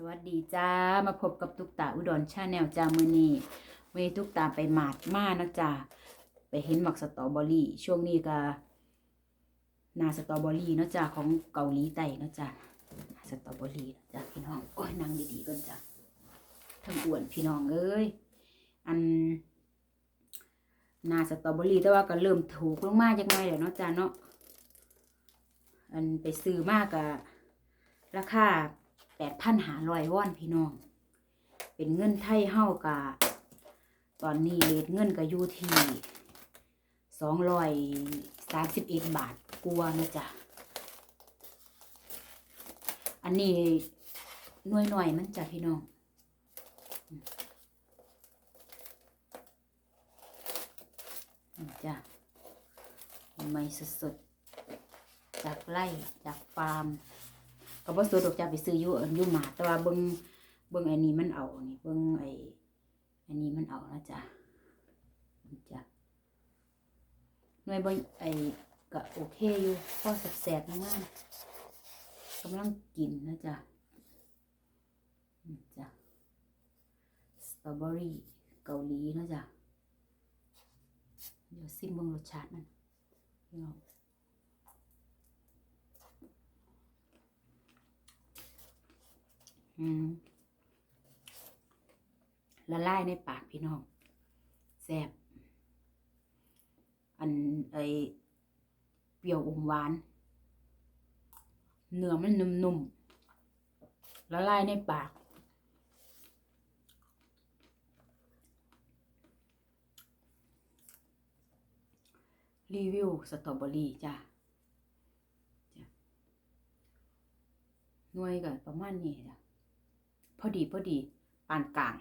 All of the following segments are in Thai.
สวัสดีจ้า มาพบกับตุกตาอุดรชาแนลจ้ามือนี้วันนี้ตุกตาไปหมาดมานะจ้าไปเห็นหมักสตรอเบอรี่ ช่วงนี้ก็นาสตรอเบอรี่เนาะจ้าของเกาหลีใต้เนาะจ้านาสตรอเบอรี่นะจ้าพี่น้องโอ้ยนั่งดีๆก่อนจ้าทั้งอ้วนพี่น้องเอ้ยอันนาสตรอเบอรี่แต่ว่าก็เริ่มถูกลงมากจังไงเดี๋ยวเนาะจ้าเนาะอันไปซื้อมากอะราคา แปดพันหาร้อยวอนพี่น้อง เป็นเงินไทยเฮากะตอนนี้เรทเงินก็อยู่ที่สองร้อยสามสิบเอ็ดบาทกลัวนะจ๊ะ อันนี้หน่วยหน่อยมันจ้ะพี่น้องจ้ะไม่สดๆจากไร่จากฟาร์ม ก็บ่สะดวกจะไปซื้ออยู่อยู่มาแต่ว่าเบิ่งเบิ่งไอ้นี่มันเอานี่เบิ่งไอ้อันนี้มันเอานะจ๊ะจ้ะหน่วยบ่ไอ้ก็โอเคอยู่พอแสบๆมากกำลังกินนะจ๊ะจ้ะสตรอเบอรี่เกาหลีนะจ๊ะเดี๋ยวซิมเบิ่งรสชาติมันพี่น้อง อืม ละลายในปากพี่น้องแซ่บอันไอเปรี้ยวอมหวาน เนื้อมันนุ่มๆละลายในปาก รีวิวสตรอเบอรี่จ้ะหน่วยก็ประมาณนี้จ้ะ พอดีพอดีปานกลาง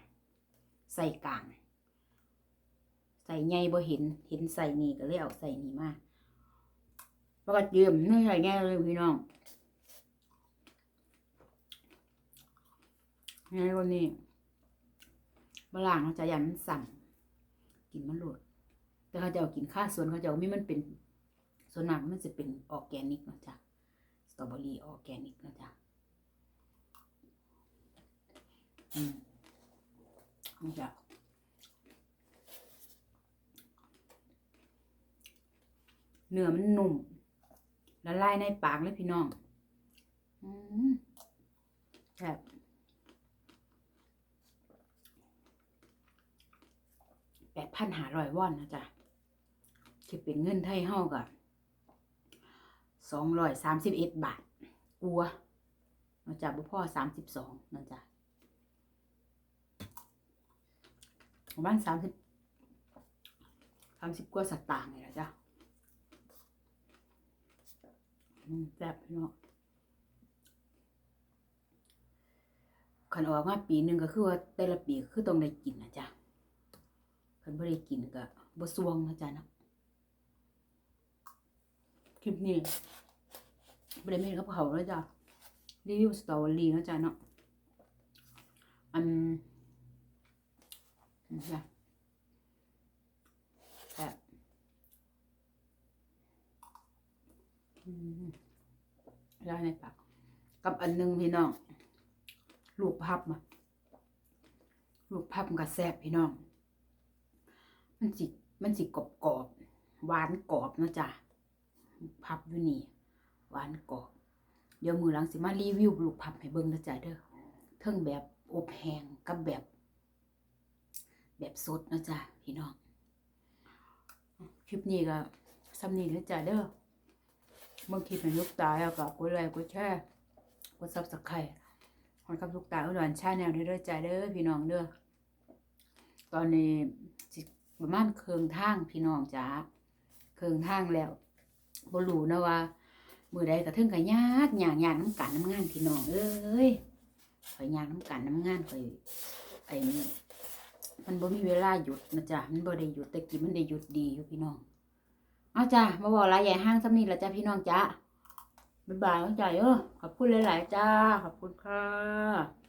ใส่กลาง ใส่ใหญ่บ่เห็นเห็นใส่นี่ก็เลยเอาใส่นี่มาแล้วก็เยี่ยมไม่ใส่ง่ายเลยพี่น้องง่ายกว่านี้บล่างเขาจะยันมันสั่นกินมันโหลดแต่เขาจะเอากินข้าวสวนเขาจะเอามีมันเป็นส่วนมากมันจะเป็นออร์แกนิกนะจ๊ะสตรอเบอรี่ออร์แกนิกนะจ๊ะ อืมนี่จ้ะเนื้อมันนุ่มละลายในปากเลยพี่น้องอืมแบบแปดพันหาร้อยวอนนะจ๊ะคิดเป็นเงินไทยเฮากับสองร้อยสามสิบเอ็ดบาท กลัวนะจ๊ะบุพ่อสามสิบสองนะจ๊ะ ประมาณสามสิบสามสิบกว่าสตางค์เลยนะจ๊ะแซ่บพี่น้องขันออกมาปีหนึ่งก็คือว่าแต่ละปีคือต้องได้กินนะจ๊ะขันไม่ได้กินก็บ่สวงนะจ๊ะนะคลิปนี้ไม่ได้เมนกับเขาแล้วจ้ะรีวิวสตอรี่นะจ๊ะเนาะอัน นี่จ้ะแบบอืมได้ในปาก กับอันหนึงพี่น้อง ลูกพับมาลูกพับมันกับแซ่บพี่น้อง มันสิ มันสิกรอบกรอบหวานกรอบนะจ้ะพับอยู่นี่ หวานกรอบ เดี๋ยวมือหลังสิมารีวิวลูกพับให้เบิ่งนะจ๊ะเด้อเทิงแบบอบแห้งกับแบบ แบบสดนะจ๊ะพี่น้อง คลิปนี้ก็ซ้ำนี้นะจ๊ะเด้อบางคลิปเป็นลูกตาแล้วก็กดไลค์กดแชร์กดซับสไครต์ขอกับลูกตาอุดรชาแนลนี้ด้วยจ้ะเด้อพี่น้องเด้อตอนนี้สิประมาณเคืองทางพี่น้องจ้าเคืองทางแล้วบรูนะว่ามือใดก็ถึงกับยากหยากยากน้ำกันน้ำงานพี่น้องเอ้ยข่อยยากน้ำกันน้ำงานข่อยไอ้นี่ มันบ่มีเวลาหยุดนะจ๊ะมันบ่ได้หยุดแต่กี้มันได้หยุดดีอยู่พี่น้องเอาจ้ะมาบอกลายใหญ่ห้างซ้ำนี่ละจ้ะพี่น้องจ้ะบ๊ายบายแล้วจ้ะเออขอบคุณหลาย ๆ จ้า ขอบคุณค่ะ